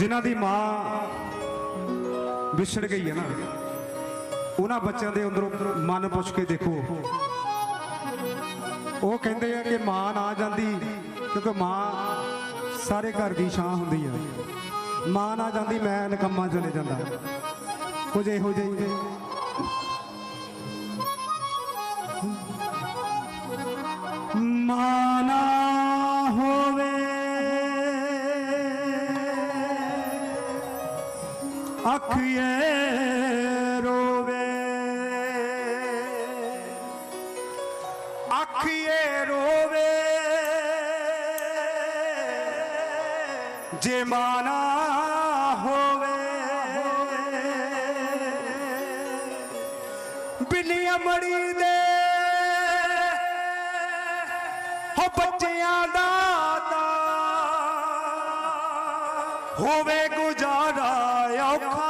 ਜਿਨ੍ਹਾਂ ਦੀ ਮਾਂ ਵਿਛੜ ਗਈ ਹੈ ਨਾ, ਉਹਨਾਂ ਬੱਚਿਆਂ ਦੇ ਅੰਦਰੋਂ ਮਨ ਪੁੱਛ ਕੇ ਦੇਖੋ। ਉਹ ਕਹਿੰਦੇ ਆ ਕਿ ਮਾਂ ਨਾ ਜਾਂਦੀ, ਕਿਉਂਕਿ ਮਾਂ ਸਾਰੇ ਘਰ ਦੀ ਛਾਂ ਹੁੰਦੀ ਆ। ਮਾਂ ਨਾ ਜਾਂਦੀ, ਮੈਂ ਨਕੰਮਾ ਚਲੇ ਜਾਂਦਾ। ਕੁਝ ਇਹੋ ਜਿਹੀ ਅੱਖੀਏ ਰੋਵੇ। ਅੱਖੀਏ ਰੋਵੇ। ਜੇ ਮਾਨਾ ਹੋਵੇ। ਬਿੱਲੀ ਅਮੜੀ ਦੇ। ਹੋ ਬੱਚਿਆਂ ਹੋਵੇ ਗੁਜ਼ਾਰਾ ਔਖਾ।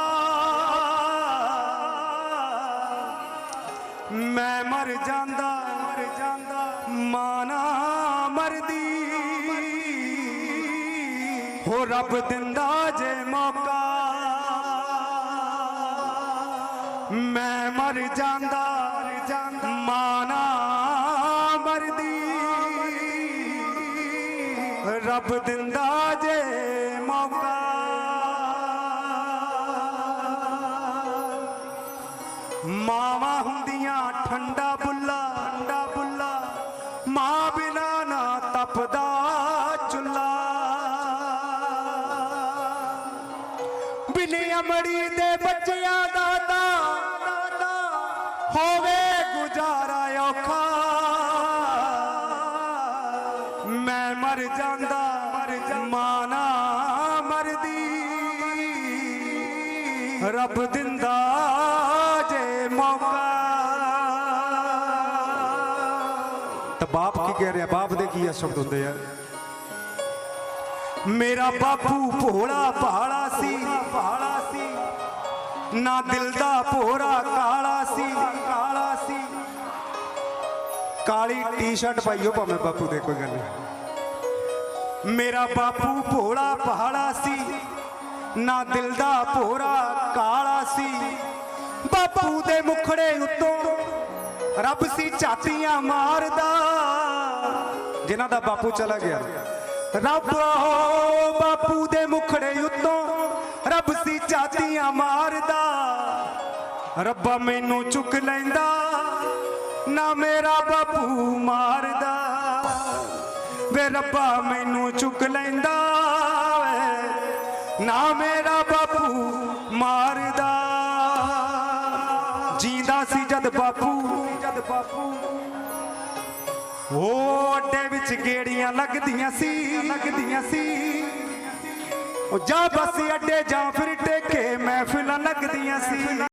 ਮੈਂ ਮਰ ਜਾਂਦਾ ਮਰ ਜਾਂਦਾ ਮਾਨਾ ਮਰਦੀ। ਹੋ ਰੱਬ ਦਿੰਦਾ ਜੇ ਮੌਕਾ। ਮੈਂ ਮਰ ਜਾਂਦਾ ਮਰ ਜਾਂਦਾ, ਮਾਨਾ ਰੱਬ ਦਿੰਦਾ ਜੇ ਮੌਕਾ। ਮਾਵਾ ਹੁੰਦੀਆਂ ਠੰਡਾ ਬੁੱਲਾ ਠੰਡਾ ਬੁੱਲਾ। ਮਾਂ ਬਿਨਾ ਨਾ ਤਪਦਾ ਚੁੱਲਾ। ਬਿਨੇ ਅਮੜੀ ਦੇ ਬੱਚਿਆਂ ਦਾ ਤਾਂ ਹੋਵੇ ਗੁਜ਼ਾਰਾ ਮੈਂ ਮਰ ਜਾਂਦਾ ਮਰ ਮਾਨਾ ਮਰਦੀ। ਰੱਬ ਦਿੰਦਾ ਜੇ ਮੌਕਾ। ਤਾਂ ਬਾਪ ਕੀ ਕਹਿ ਰਿਹਾ? ਬਾਪ ਦੇ ਕੀ ਸ਼ਬਦ ਹੁੰਦੇ ਆ? ਮੇਰਾ ਬਾਪੂ ਭੋਲਾ ਭਾਲਾ ਸੀ। ਭਾਲਾ ਸੀ ਨਾ ਦਿਲ ਦਾ ਭੋਰਾ ਕਾਲਾ ਸੀ। ਕਾਲਾ ਸੀ ਕਾਲੀ ਟੀ-ਸ਼ਰਟ ਪਾਈਓ ਭਾਵੇਂ ਬਾਪੂ ਦੇ, ਕੋਈ ਗੱਲ ਨਹੀਂ। ਮੇਰਾ ਬਾਪੂ ਭੋਲਾ ਪਹਾੜਾ ਸੀ, ਨਾ ਦਿਲ ਦਾ ਭੋਰਾ ਕਾਲਾ ਸੀ। ਬਾਪੂ ਦੇ ਮੁਖੜੇ ਉੱਤੋਂ ਰੱਬ ਸੀ ਝਾਤੀਆਂ ਮਾਰਦਾ। ਜਿਨ੍ਹਾਂ ਦਾ ਬਾਪੂ ਚਲਾ ਗਿਆ। ਰੱਬ ਉਹ ਬਾਪੂ ਦੇ ਮੁਖੜੇ ਉੱਤੋਂ ਰੱਬ ਸੀ ਝਾਤੀਆਂ ਮਾਰਦਾ। ਰੱਬਾ ਮੈਨੂੰ ਚੁੱਕ ਲੈਂਦਾ, ਨਾ ਮੇਰਾ ਬਾਪੂ ਮਾਰ ਵੇ ਰੱਬਾ ਮੈਨੂੰ ਚੁੱਕ ਲੈਂਦਾ ਵੇ। ਨਾ ਮੇਰਾ ਬਾਪੂ ਮਾਰਦਾ। ਜੀਂਦਾ ਸੀ ਜਦ ਬਾਪੂ। ਜਦ ਬਾਪੂ ਉਹ ਅੱਡੇ ਵਿੱਚ ਗੇੜੀਆਂ ਲੱਗਦੀਆਂ ਸੀ ਲੱਗਦੀਆਂ ਸੀ। ਉਹ ਜਾ ਬਸ ਅੱਡੇ ਜਾਂ ਫਿਰ ਟੇਕੇ ਮਹਿਫਿਲਾਂ ਲੱਗਦੀਆਂ ਸੀ।